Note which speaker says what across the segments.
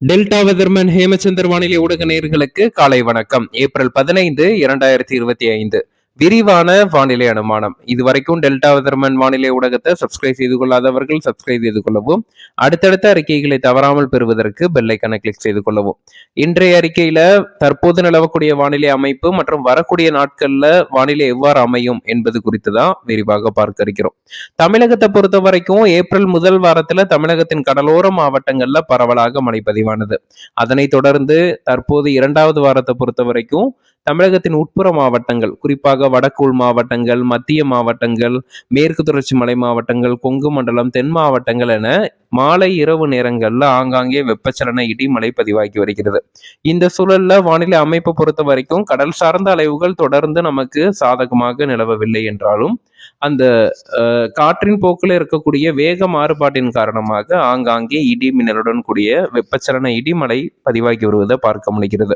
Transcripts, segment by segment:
Speaker 1: Delta weatherman Hemachandar வானிலை ஊடக நேர்களுக்கு காலை வணக்கம். ஏப்ரல் பதினைந்து இரண்டாயிரத்தி இருபத்தி ஐந்து. விரிவான வானிலை அனுமானம். இதுவரைக்கும் டெல்டா வெதர்மன் வானிலை ஊடகத்தை சப்ஸ்கிரைப் செய்து கொள்ளாதவர்கள் சப்ஸ்கிரைப் செய்து கொள்ளவும். அடுத்தடுத்த அறிக்கைகளை தவறாமல் பெறுவதற்கு பெல்லைக்கனை கிளிக் செய்து கொள்ளவும். இன்றைய அறிக்கையில தற்போது நிலவக்கூடிய வானிலை அமைப்பு மற்றும் வரக்கூடிய நாட்கள்ல வானிலை எவ்வாறு அமையும் என்பது குறித்து தான் விரிவாக பார்க்க இருக்கிறோம். தமிழகத்தை பொறுத்த வரைக்கும் ஏப்ரல் முதல் வாரத்துல தமிழகத்தின் கடலோர மாவட்டங்கள்ல பரவலாக மழை பதிவானது அதனைத் தொடர்ந்து தற்போது இரண்டாவது வாரத்தை பொறுத்த வரைக்கும் தமிழகத்தின் உட்புற மாவட்டங்கள் குறிப்பாக வடக்குள் மாவட்டங்கள் மத்திய மாவட்டங்கள் மேற்கு தொடர்ச்சி மலை மாவட்டங்கள் கொங்கு மண்டலம் தென் மாவட்டங்கள் என மாலை இரவு நேரங்கள்ல ஆங்காங்கே வெப்பச்சலன இடி மழை பதிவாகி வருகிறது. இந்த சூழல்ல வானிலை அமைப்பை பொறுத்த வரைக்கும் கடல் சார்ந்த அலைவுகள் தொடர்ந்து நமக்கு சாதகமாக நிலவவில்லை என்றாலும் அந்த காற்றின் போக்கில் இருக்கக்கூடிய வேக மாறுபாட்டின் காரணமாக ஆங்காங்கே இடி மின்னலுடன் கூடிய வெப்பச்சலன இடிமலை பதிவாகி வருவதை பார்க்க முடிகிறது.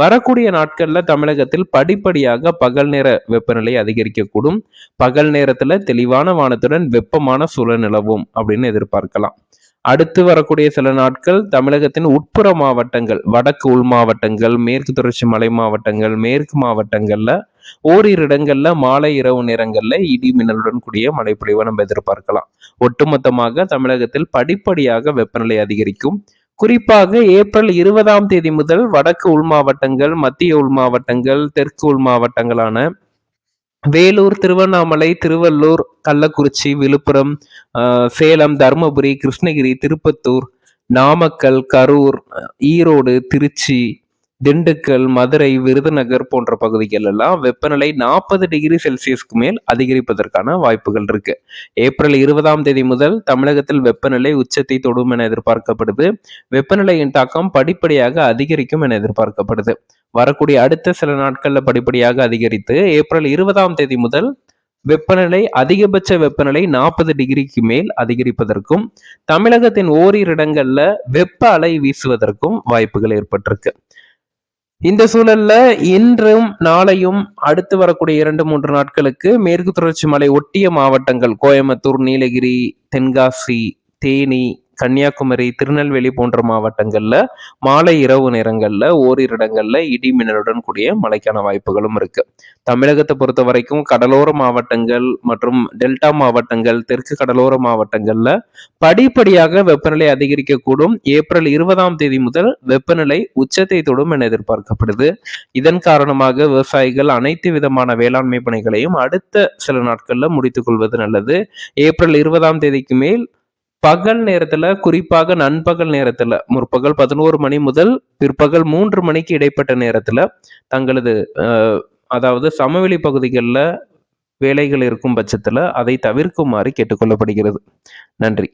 Speaker 1: வரக்கூடிய நாட்கள்ல தமிழகத்தில் படிப்படியாக பகல் நேர வெப்பநிலை அதிகரிக்கக்கூடும். பகல் நேரத்துல தெளிவான வானத்துடன் வெப்பமான சூழல் நிலவும் அப்படின்னு எதிர்பார்க்கலாம். அடுத்து வரக்கூடிய சில நாட்கள் தமிழகத்தின் உட்புற மாவட்டங்கள் வடக்கு உள் மாவட்டங்கள் மேற்கு தொடர்ச்சி மலை மாவட்டங்கள் மேற்கு மாவட்டங்கள்ல ஓரிரு இடங்கள்ல மாலை இரவு நேரங்கள்ல இடி மின்னலுடன் கூடிய மழை நம்ம எதிர்பார்க்கலாம். ஒட்டுமொத்தமாக தமிழகத்தில் படிப்படியாக வெப்பநிலை அதிகரிக்கும். குறிப்பாக ஏப்ரல் இருபதாம் தேதி முதல் வடக்கு உள் மாவட்டங்கள் மத்திய உள் மாவட்டங்கள் தெற்கு உள் மாவட்டங்களான வேலூர் திருவண்ணாமலை திருவள்ளூர் கள்ளக்குறிச்சி விழுப்புரம் சேலம் தருமபுரி கிருஷ்ணகிரி திருப்பத்தூர் நாமக்கல் கரூர் ஈரோடு திருச்சி திண்டுக்கல் மதுரை விருதுநகர் போன்ற பகுதிகள் எல்லாம் வெப்பநிலை நாற்பது டிகிரி செல்சியஸ்க்கு மேல் அதிகரிப்பதற்கான வாய்ப்புகள் இருக்கு. ஏப்ரல் இருபதாம் தேதி முதல் தமிழகத்தில் வெப்பநிலை உச்சத்தை தொடும் என எதிர்பார்க்கப்படுது. வெப்பநிலையின் தாக்கம் படிப்படியாக அதிகரிக்கும் என எதிர்பார்க்கப்படுது. வரக்கூடிய அடுத்த சில நாட்கள்ல படிப்படியாக அதிகரித்து ஏப்ரல் இருபதாம் தேதி முதல் வெப்பநிலை அதிகபட்ச வெப்பநிலை நாற்பது டிகிரிக்கு மேல் அதிகரிப்பதற்கும் தமிழகத்தின் ஓரிரு இடங்கள்ல வெப்ப அலை வீசுவதற்கும் வாய்ப்புகள் ஏற்பட்டிருக்கு. இந்த சூழல்ல இன்றும் நாளையும் அடுத்து வரக்கூடிய இரண்டு மூன்று நாட்களுக்கு மேற்கு தொடர்ச்சி மலை ஒட்டிய மாவட்டங்கள் கோயம்புத்தூர் நீலகிரி தென்காசி தேனி கன்னியாகுமரி திருநெல்வேலி போன்ற மாவட்டங்களில் மாலை இரவு நேரங்களில் ஓரிரு இடங்களில் இடி மின்னலுடன் கூடிய மழைக்கான வாய்ப்புகளும் இருக்கு. தமிழகத்தை பொறுத்த வரைக்கும் கடலோர மாவட்டங்கள் மற்றும் டெல்டா மாவட்டங்கள் தெற்கு கடலோர மாவட்டங்களில் படிப்படியாக வெப்பநிலை அதிகரிக்கக்கூடும். ஏப்ரல் இருபதாம் தேதி முதல் வெப்பநிலை உச்சத்தை தொடும் என எதிர்பார்க்கப்படுது. இதன் காரணமாக விவசாயிகள் அனைத்து விதமான வேளாண்மை பணிகளையும் அடுத்த சில நாட்களில் முடித்துக் கொள்வது நல்லது. ஏப்ரல் இருபதாம் தேதிக்கு மேல் பகல் நேரத்துல குறிப்பாக நண்பகல் நேரத்துல முற்பகல் பதினோரு மணி முதல் பிற்பகல் மூன்று மணிக்கு இடைப்பட்ட நேரத்துல தங்களது அதாவது சமவெளி பகுதிகளில் வேலைகள் இருக்கும் பட்சத்துல அதை தவிர்க்குமாறு கேட்டுக்கொள்ளப்படுகிறது. நன்றி.